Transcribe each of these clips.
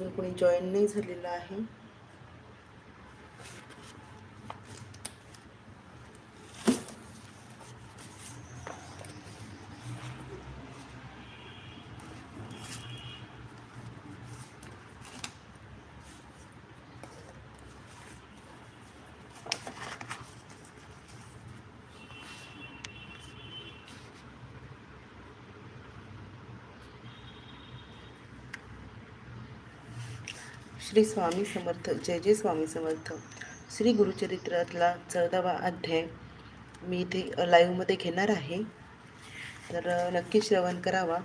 अजून कोणी जॉईन नाही झालेलं आहे. श्री स्वामी समर्थ जय जय स्वामी समर्थ. श्री गुरुचरित्रातला चौदावा अध्याय मी इथे लाईव्हमध्ये घेणार आहे. तर नक्की श्रवण करावा.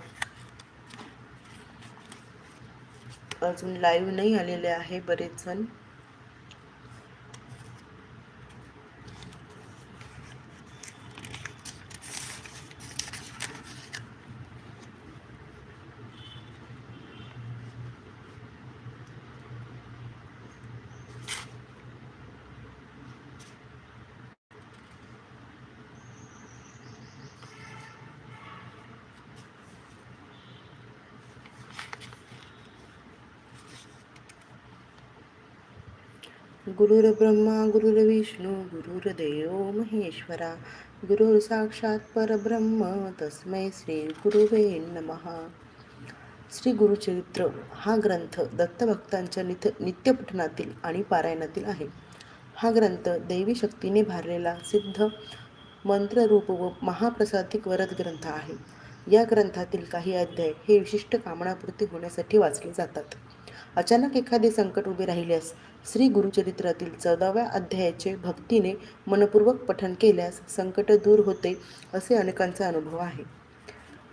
अजून लाईव्ह नाही आलेले आहे बरेच जण. गुरुर्ब्रह्मा गुरुर्विष्णू गुरुर्देव महेश्वरा गुरुर साक्षात परब्रह्म तस्मै श्री गुरुवे नमहा श्री गुरुचरित्र हा ग्रंथ दत्तभक्तांच्या नित नित्यपठनातील आणि पारायणातील आहे. हा ग्रंथ दैवी शक्तीने भारलेला सिद्ध मंत्ररूप व महाप्रसादिक वरद ग्रंथ आहे. या ग्रंथातील काही अध्याय हे विशिष्ट कामनापूर्ती होण्यासाठी वाचले जातात. अचानक एखादे संकट उभे राहिल्यास श्री गुरुचरित्रातील चौदाव्या अध्यायाचे भक्तीने मनपूर्वक पठण केल्यास संकट दूर होते असे अनेकांचा अनुभव आहे.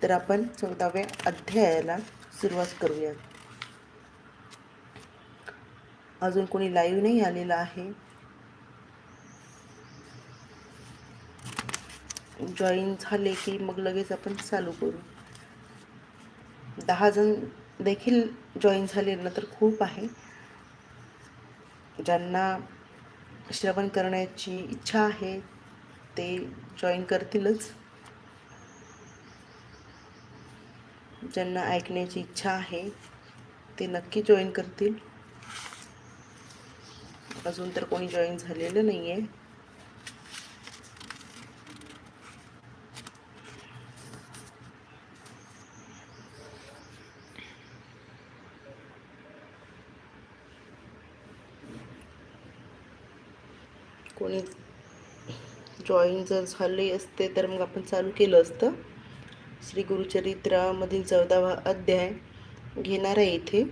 तर आपण चौदाव्या अध्यायाला सुरुवात करूयात. अजून कोणी लाईव्ह नाही आलेला आहे? जॉईन झाले की मग लगेच आपण चालू करू. दहा जण देखील जॉईन झालेलं ना तर खूप आहे. ज्यांना श्रवण करण्याची इच्छा आहे ते जॉईन करतीलच. ज्यांना ऐकण्याची इच्छा आहे ते नक्की जॉईन करतील. अजून तर कोणी जॉईन झालेलं नाही आहे कोणी जॉईन जर झाले असते तर मग आपण चालू केलं असतं. श्री गुरुचरित्रामधील चौदावा अध्याय घेणार आहे इथे.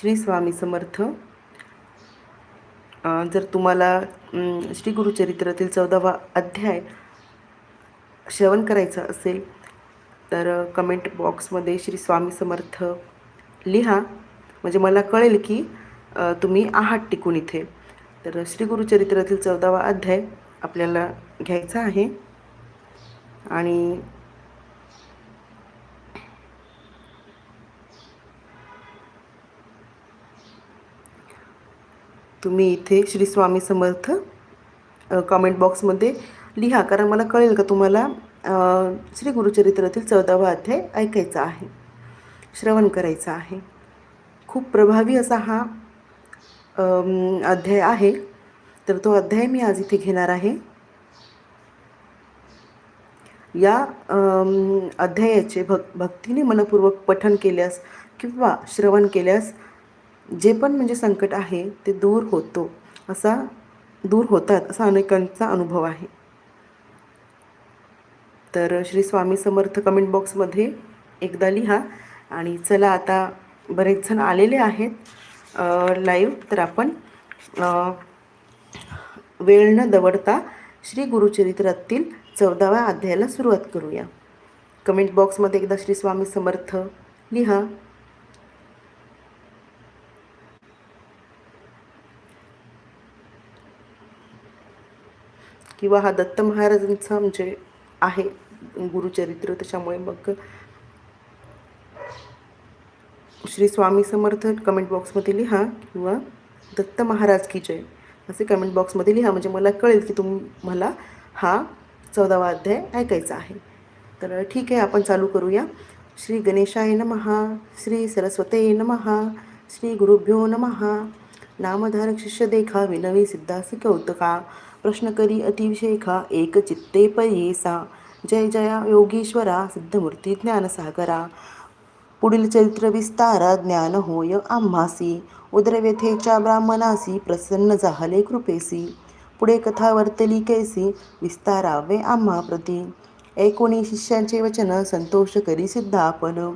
श्री स्वामी समर्थ जर तुम्हाला श्री गुरुचरित्रातील चौदावा अध्याय श्रवण करायचा असेल तर कमेंट बॉक्समध्ये श्री स्वामी समर्थ लिहा. म्हणजे मला कळेल की तुम्ही आहात टिकून इथे. तर श्री गुरुचरित्रातील चौदावा अध्याय आपल्याला घ्यायचा आहे. आणि तुम्ही इथे श्री स्वामी समर्थ कमेंट बॉक्समध्ये लिहा. कारण मला कळेल का तुम्हाला श्री गुरुचरित्रातील चौदावा अध्याय ऐकायचा आहे. श्रवण करायचं आहे. खूप प्रभावी असा हा अध्याय आहे. तर तो अध्याय मी आज इथे घेणार आहे. या अध्यायाचे भक् भक्तीने मनपूर्वक पठन केल्यास किंवा श्रवण केल्यास जे पण म्हणजे संकट आहे ते दूर होतो असा दूर होतात असा अनेकांचा अनुभव आहे. तर श्री स्वामी समर्थ कमेंट बॉक्समध्ये एकदा लिहा. आणि चला आता बरेच जण आलेले आहेत लाईव्ह तर आपण वेळ न दवडता श्री गुरुचरित्रातील चौदाव्या अध्यायाला सुरुवात करूया. कमेंट बॉक्समध्ये एकदा श्री स्वामी समर्थ लिहा. किंवा हा दत्त महाराजांचा म्हणजे आहे गुरुचरित्र. त्याच्यामुळे मग श्री स्वामी समर्थ कमेंट बॉक्समध्ये लिहा किंवा दत्त महाराज की जय असे कमेंट बॉक्समध्ये लिहा. म्हणजे मला कळेल की तुम मला हा चौदावा अध्याय ऐकायचा आहे. तर ठीक आहे आपण चालू करूया. श्री गणेशाय नमहा श्री सरस्वते नमहा श्री गुरुभ्यो नमहा नामधारक शिष्य देखा विनवी सिद्धासी कौतका. प्रश्न करी अतिविशेखा एक चित्ते पयेसा जय जया योगीश्वरा सिद्धमूर्ती ज्ञानसागरा. पुढील चरित्र विस्तारा ज्ञान होय आम्हासी. उदरव्यथेच्या ब्राह्मणासी प्रसन्न झाले कृपेसी. पुढे कथा वर्तली कैसी विस्तारावे आम्हा प्रती. एकोणी शिष्यांचे वचन संतोष करी सिद्ध आपण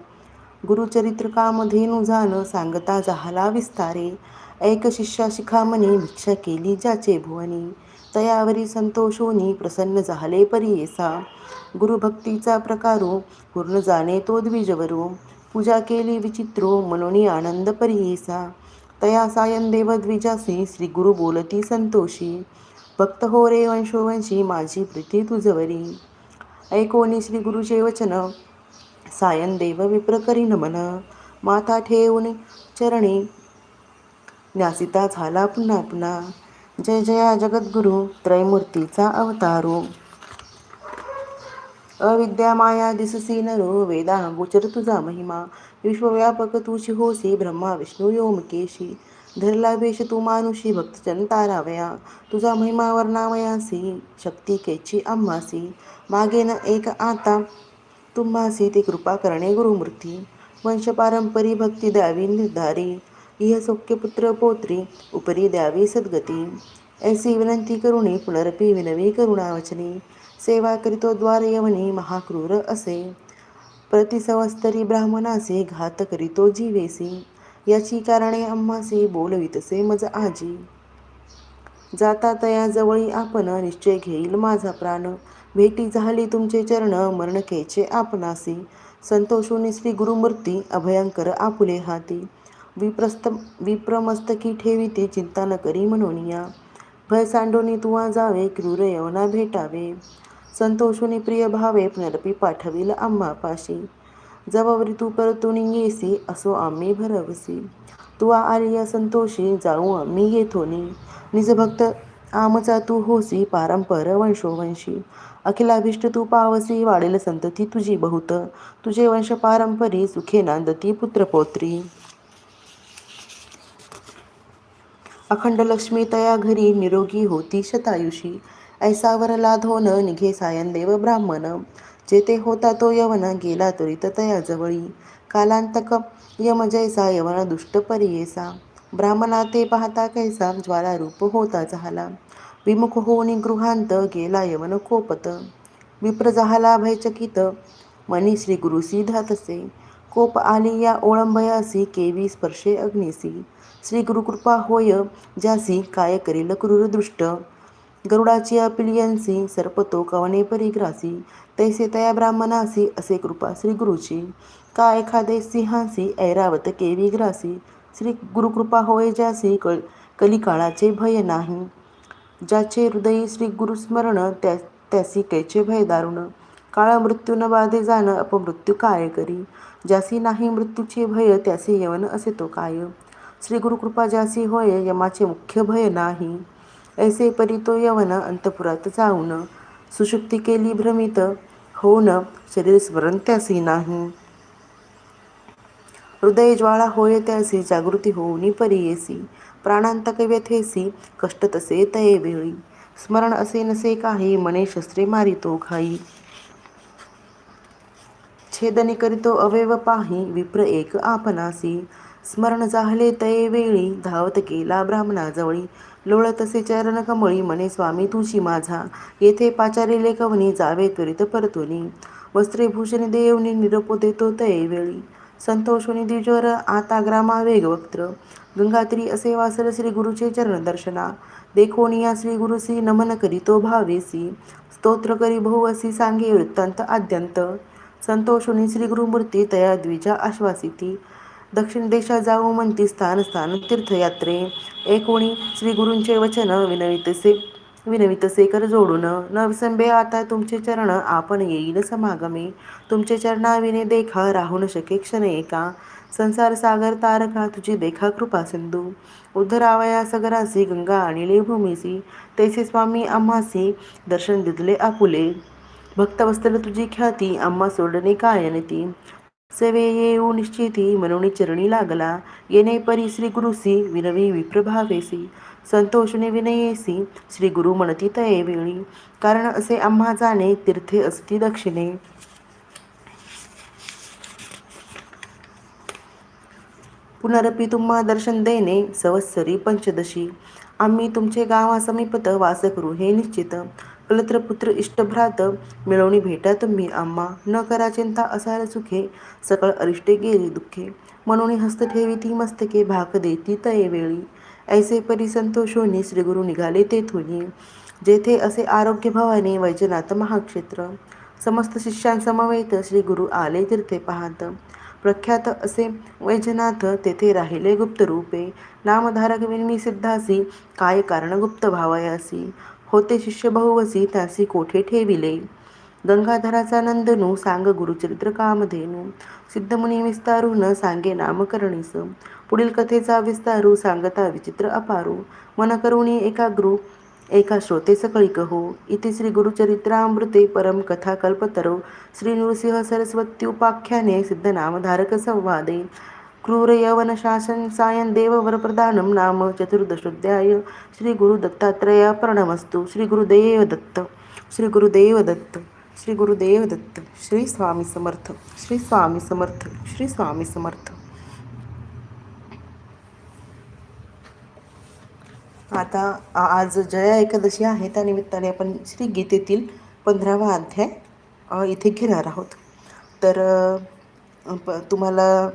गुरुचरित्र कामधेनु जाण सांगता झाला विस्तारे. ऐक शिष्या शिखामणी भिक्षा केली ज्याचे भुवनी. तयावरी संतोषोनी प्रसन्न झाले परियेसा गुरुभक्तीचा प्रकारो पूर्ण जाणे तो द्विजवरो. पूजा केली विचित्रो मनोनी आनंद परियेसा तया सायन देव द्विजासी श्री गुरु बोलती संतोषी. भक्त हो रे वंशोवंशी माझी प्रीती तुझवरी. ऐकोनी श्री गुरुचे वचन. सायन देव विप्रकरी नमन. माथा ठेवून चरणी न्यासिता झाला पुन्हा पुन्हा. जय जया जगद्गुरु त्रैमूर्तीचा अवतारो. अविद्या माया दिससी नरो वेदा गोचर तुझा महिमा. विश्वव्यापक तुझी होसी ब्रह्मा विष्णू योमकेशी. धरला वेश तू मानुषी भक्तजन तारावया तुझा महिमा वर्णावयासी शक्ती केची आम्हासी मागे न एक आता तुम्हासी ती कृपा करणे गुरुमूर्ती. वंश पारंपरी भक्ती द्यावी निर्धारी. इह सौख्य पुत्र पोत्री उपरी द्यावी सद्गती। ऐसी विनंती करुणी पुनरपी विनवी करुणावचनी। सेवा करीतो द्वार यवनी महाक्रूर असे। प्रतिसवस्तरी ब्राह्मणासे घात करीतो जीवेसी। याची कारणे आम्हासी बोलवितसे मज आजी। जाता तया जवळी आपण निश्चय घेईल माझा प्राण। भेटी झाली तुमचे चरण मरणकेचे आपणासी। संतोषुनी श्री गुरुमूर्ती अभयंकर आपुले हाती। विप्रस्त विप्रमस्तकी ठेवी ते चिंता न करी म्हणूनिया भय सांडोनी तुवा जावे क्रूर यवना भेटावे. संतोषुनी प्रिय भावे पुनरपी पाठविल आम्हापाशी जबावरी तू परतून येसी असो आम्ही भरवसी. तुवा आलिया संतोषी जाऊ आम्ही येथोनी. निजभक्त आमचा तू होसी पारंपर वंशोवंशी. अखिलाभीष्ट तू पावसी वाढेल संतती तुझी बहुत. तुझे वंश पारंपरी सुखे नांदती पुत्रपौत्री. अखंड लक्ष्मी तया घरी निरोगी होती शतायुषी. ऐसावर धोन निघे सायन देव ब्राह्मण. जेथे होता तो यवन गेला त्वरित तया जवळी. कालांतक यम जैसा यवन दुष्ट परियेसा. ब्राह्मणा ते पाहता कैसा ज्वाला रूप होता झाला विमुख होऊन गृहांत गेला यवन कोपत. विप्र झाला भयचकित. मनी श्री गुरुसी धातसे कोप आली या ओळंबयासी केवी स्पर्शे अग्निसी श्री गुरुकृपा होय ज्यासी काय करील क्रूरदृष्ट गरुडाची अपिलियन्सी सर्पतो कवने परिग्रासी. तैसे तया ब्राह्मणासी असे कृपा श्री गुरुची. का एखादे सिंहासी ऐरावत केवी ग्रासी. श्री गुरुकृपा होय ज्यासी कळ कलिकाळाचे भय नाही. ज्याचे हृदयी श्री गुरुस्मरण त्या त्यासी कैचे भय दारुण. काळ मृत्यू न बाधे जाणं अपमृत्यू काय करी. ज्यासी नाही मृत्यूचे भय त्याचे यवन असे तो काय? श्री गुरुकृपा जासी होय यमाचे मुख्य भय नाही. ऐसे परी तो यवन अंतपुरात जाऊन सुशुक्ती केली भ्रमित होऊन शरीर स्मरण त्यासी नाही. हृदय ज्वाळा होय त्यासी जागृती होऊनी परी येसी. प्राणांतक व्यथेसी कष्ट तसे तये वेळी. स्मरण असे नसे काही मने शस्त्रे मारितो घाई. छेदने करीतो अवयव पाही विप्र एक आपणासी. स्मरण जाहले तये वेळी धावत केला ब्राह्मणाजवळी लोळतसे चरण कमळी मने स्वामी तुझी माझा. येथे पाचारिले कवनी जावे त्वरित परतुनी. वस्त्रे भूषण देवनी निरोप देतो तये वेळी. संतोषोनी द्विजवर आता ग्रामा वेगवक्त्र. गंगात्री असे वासल श्री गुरुचे चरण दर्शना. देखोनिया श्री गुरुसी नमन करीतो भावेसी. स्तोत्र करी बहुवसी सांगे वृत्तांत आद्यंत. संतोषुनी श्री गुरुमूर्ती तया द्विजा आश्वासिती दक्षिण देशा जाऊ म्हणती स्थान स्थान तीर्थयात्रे. एकोणी श्रीगुरूंचे वचन विनवितसे विनवितसे कर जोडून न विसंबे आता तुमचे चरण आपण येईल समागमे. तुमचे चरणाविने देखा राहू न शके क्षण एका. संसार सागर तारका तुझी देखा कृपा सिंधू. उद्धरावया सगरासी गंगा आणिले भूमीसी तैसे स्वामी आम्हासी दर्शन दिदले आपुले. भक्त तुझी ख्याती आम्हा सोडणे काय? ती सेवे येऊ निश्चिती मनोनी चरणी लागला. येणे परी श्री गुरुसी विनवी विप्रभावेसी. संतोषने विनयेसी श्री गुरु म्हणती तये वेळी. कारण असे आम्हा जाणे तीर्थे असती दक्षिणे. पुनरपी तुम्हा दर्शन देणे सवत्सरी पंचदशी. आम्ही तुमचे गावा समीपत वास करू हे निश्चित. कलत्र पुत्र इष्टभ्रात मिळवणी भेटा तुम्ही आम्हा. न करा चिंता असाल सुखे. सकळ अरिष्टे गेली दुःखे. म्हणून हस्त ठेवी ती मस्तके भाक देती तये वेळी. ऐसे परी संतोषोनी श्रीगुरु निघाले तेथुनी जेथे असे आरोग्य भवाने वैजनाथ महाक्षेत्र. समस्त शिष्यांसमवेत श्री गुरु आले तीर्थे पाहत. प्रख्यात असे वैजनाथ तेथे राहिले गुप्त रूपे नामधारक विन्मी सिद्धासी काय कारण गुप्त भावयासी? होते शिष्य बहुवसी त्यासी कोठे ठेविले? गंगाधराचा नंदनू सांग गुरुचरित्र कामधेनू सिद्धमुनी विस्तारून सांगे नामकरणीस. पुढील कथेचा विस्तारू सांगता विचित्र अपारू. मन करुणी एकाग्रू एका श्रोते सकळी कहो इथे श्री गुरुचरित्रामृते परम कथा कल्पतरो. श्री नृसिंह सरस्वती उपाख्याने सिद्ध सिद्धनामधारक संवादे. क्रूर यवन सायन देववरप्रदानं नाम चतुर्दशोध्याय श्री गुरु प्रणमस्तु। श्री दत्त श्रीगुरुदेव दत्त श्री गुरुदेव दत्त श्री स्वामी समर्थ श्री स्वामी समर्थ श्री स्वामी समर्थ। आता आज जया एकादशी आहे त्या निमित्ताने आपण श्री गीतेतील पंधरावा अध्याय इथे घेणार आहोत. तर प- तुम्हाला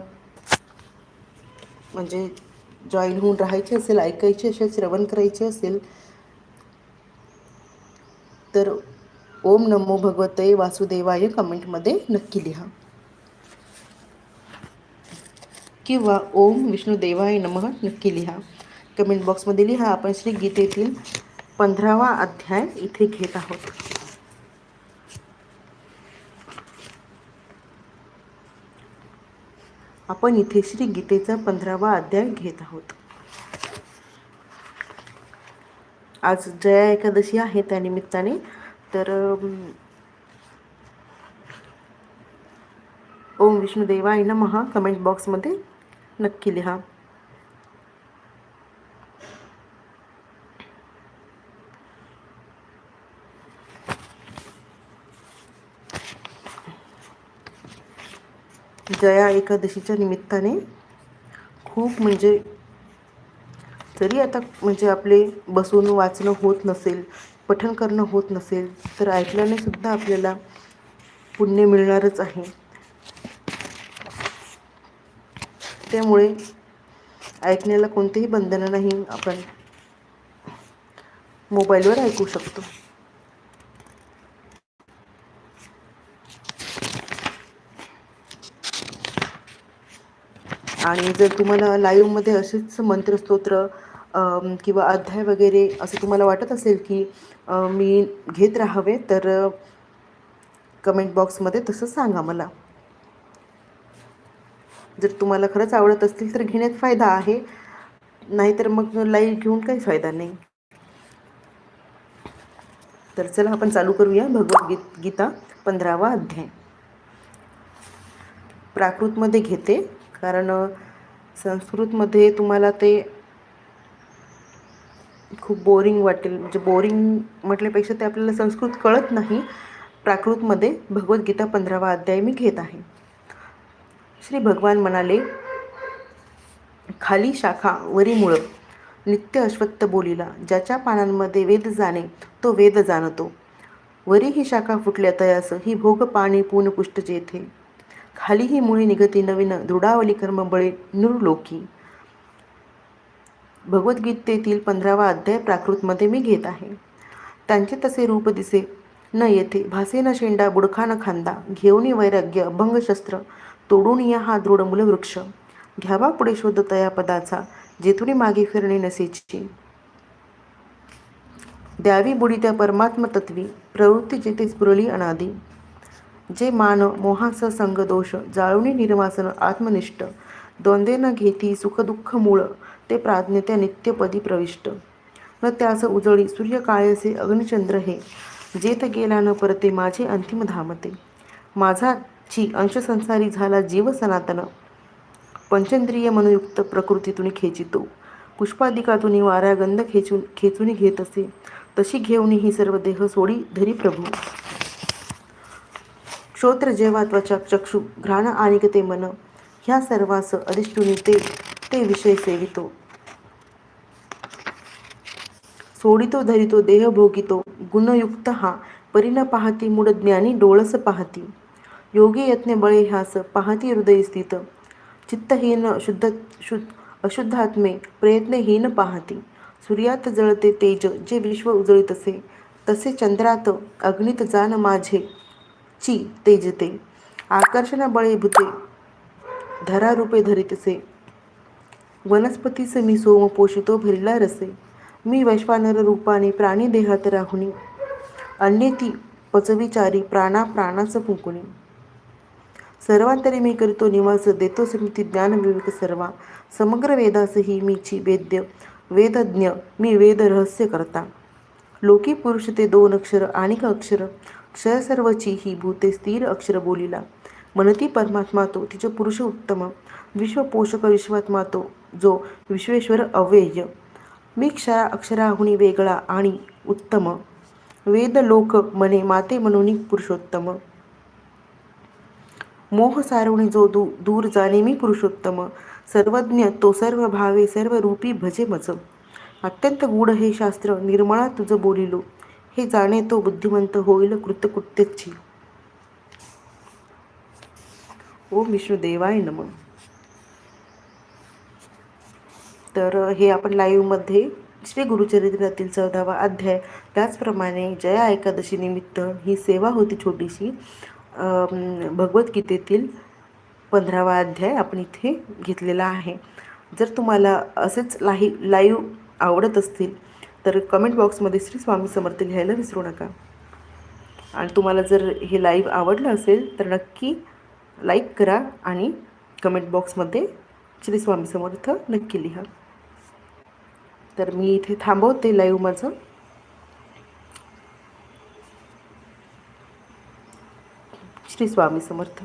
म्हणजे जॉईन होऊन राहायचे असेल ऐकायचे असेल श्रवण करायचे असेल तर ओम नमो भगवते वासुदेवाय कमेंटमध्ये नक्की लिहा. किंवा ओम विष्णुदेवाय नमः नक्की लिहा. कमेंट बॉक्समध्ये लिहा. आपण श्री गीतेतील पंधरावा अध्याय इथे घेत आहोत. आपण इथे श्री गीतेचा पंधरावा अध्याय घेत आहोत. आज जया एकादशी आहे त्या निमित्ताने. तर ओम विष्णुदेवाय नमहा कमेंट बॉक्समध्ये नक्की लिहा. जया एकादशीच्या निमित्ताने खूप म्हणजे जरी आता म्हणजे आपले बसून वाचणं होत नसेल पठण करणं होत नसेल तर ऐकल्याने सुद्धा आपल्याला पुण्य मिळणारच आहे. त्यामुळे ऐकण्याला कोणतेही बंधनं नाही आपण मोबाईलवर ऐकू शकतो. आणि जर तुम्हाला लाईव्हमध्ये असेच मंत्रस्तोत्र किंवा अध्याय वगैरे असं तुम्हाला वाटत असेल की मी घेत राहावे तर कमेंट बॉक्समध्ये तसं सांगा मला. जर तुम्हाला खरंच आवडत असतील तर घेण्यात फायदा आहे. नाहीतर मग लाईव्ह घेऊन काही फायदा नाही. तर चला आपण चालू करूया भगवद्गीत गीता पंधरावा अध्याय. प्राकृतमध्ये घेते. कारण संस्कृतमध्ये तुम्हाला ते खूप बोरिंग वाटेल. म्हणजे बोरिंग म्हटल्यापेक्षा ते आपल्याला संस्कृत कळत नाही. प्राकृतमध्ये भगवद्गीता पंधरावा अध्याय मी घेत आहे. श्री भगवान म्हणाले खाली शाखा वरी मुळं नित्य अश्वत्थ बोलीला ज्याच्या पानांमध्ये वेद जाणे तो वेद जाणतो. वरी ही शाखा फुटल्या तयास ही भोग पाणी पून पुष्ट जेथे. खाली ही मुळी निगती नवीन दृढावली कर्मबळे नुरलोकी. भगवद्गीतेतील पंधरावा अध्याय प्राकृतमध्ये मी घेत आहे. त्यांचे तसे रूप दिसे. न येथे भासेन शेंडा बुडखा न खांदा घेऊन वैराग्य अभंग शस्त्र तोडून या हा दृढ मूलवृक्ष. घ्यावा पुढे शोध तया पदाचा जेथुनी मागे फिरणे नसेची. द्यावी बुडी त्या परमात्म तत्वी प्रवृत्ती जेथे स्फुरली अनादी. जे मान मोहास संग दोष निर्वासन आत्मनिष्ठ द्वंद्वे न घेती सुखदुःख मूळ ते प्राज्ञत्या नित्यपदी प्रविष्ट. न त्यास उजळी सूर्यकाळेसे अग्निचंद्र हे जेत गेला न परते माझे अंतिम धामते. माझा ची अंशसंसारी झाला जीव सनातन. पंचेंद्रिय मनयुक्त प्रकृतीतून खेचितो. पुष्पादिकातून वाऱ्या गंध खेचून खेचून घेत असे. तशी घेऊन ही सर्व देह सोडी धरी प्रभू. श्रोत्र जेव्हा त्वचा चक्षु घ्राण आणि ते मन ह्या सर्वास अधिष्ठुनी ते ते विषय सेवितो. सोडितो धरितो देह भोगितो गुणयुक्त हा परिण पाहती मूळ ज्ञानी डोळस पाहती. योगी यत्ने बळे ह्यास पाहती हृदय स्थित. चित्तहीन शुद्ध शुद्ध अशुद्धात्मे प्रयत्नहीन पाहती. सूर्यात जळते तेज जे विश्व उजळीत असे तसे चंद्रात अग्नित जान माझे. ची तेजते आकर्षण बळीभूते धरा रूपे धरितसे वनस्पतीचे मी सोम पोषितो भरिला रसे. मी वैश्वानर रूपाने प्राणी देहात राहुणी अन्य ती पचविचारी प्राणा प्राणाच फुंकुणी सर्वांतरी मी करीतो निवास देतो स्मृती ज्ञान विवेक सर्वा. समग्र वेदासही मीची वेद्य वेदज्ञ मी वेद रहस्य करता. लोकी पुरुष ते दोन अक्षर आणि अक्षर. क्षय सर्वची ही भूते स्थिर अक्षर बोलिला. मनती परमात्मा तो तिचे पुरुष उत्तम. विश्वपोषक विश्वात्मा तो जो विश्वेश्वर अव्यय. मी क्षरा अक्षराहुनी वेगळा आणि उत्तम. वेद लोक मने माते म्हणून पुरुषोत्तम. मोह सारवणी जो दू दूर जाणे मी पुरुषोत्तम. सर्वज्ञ तो सर्व भावे सर्व रूपी भजे मज. अत्यंत गूढ हे शास्त्र निर्मळा तुझं बोलिलो. हे जाणे तो बुद्धिमंत होईल कृतकृत्यची. ओम विष्णुदेवाय नम. तर हे आपण लाईव्हमध्ये श्री गुरुचरित्रातील चौदावा अध्याय त्याचप्रमाणे जया एकादशी निमित्त ही सेवा होती छोटीशी भगवद्गीतेतील पंधरावा अध्याय आपण इथे घेतलेला आहे. जर तुम्हाला असेच लाही लाईव्ह आवडत असतील तर कमेंट बॉक्समध्ये श्री स्वामी समर्थ लिहायला विसरू नका. आणि तुम्हाला जर हे लाईव्ह आवडलं असेल तर नक्की लाईक करा आणि कमेंट बॉक्समध्ये श्री स्वामी समर्थ नक्की लिहा. तर मी इथे थांबवते लाईव्ह माझं. श्री स्वामी समर्थ.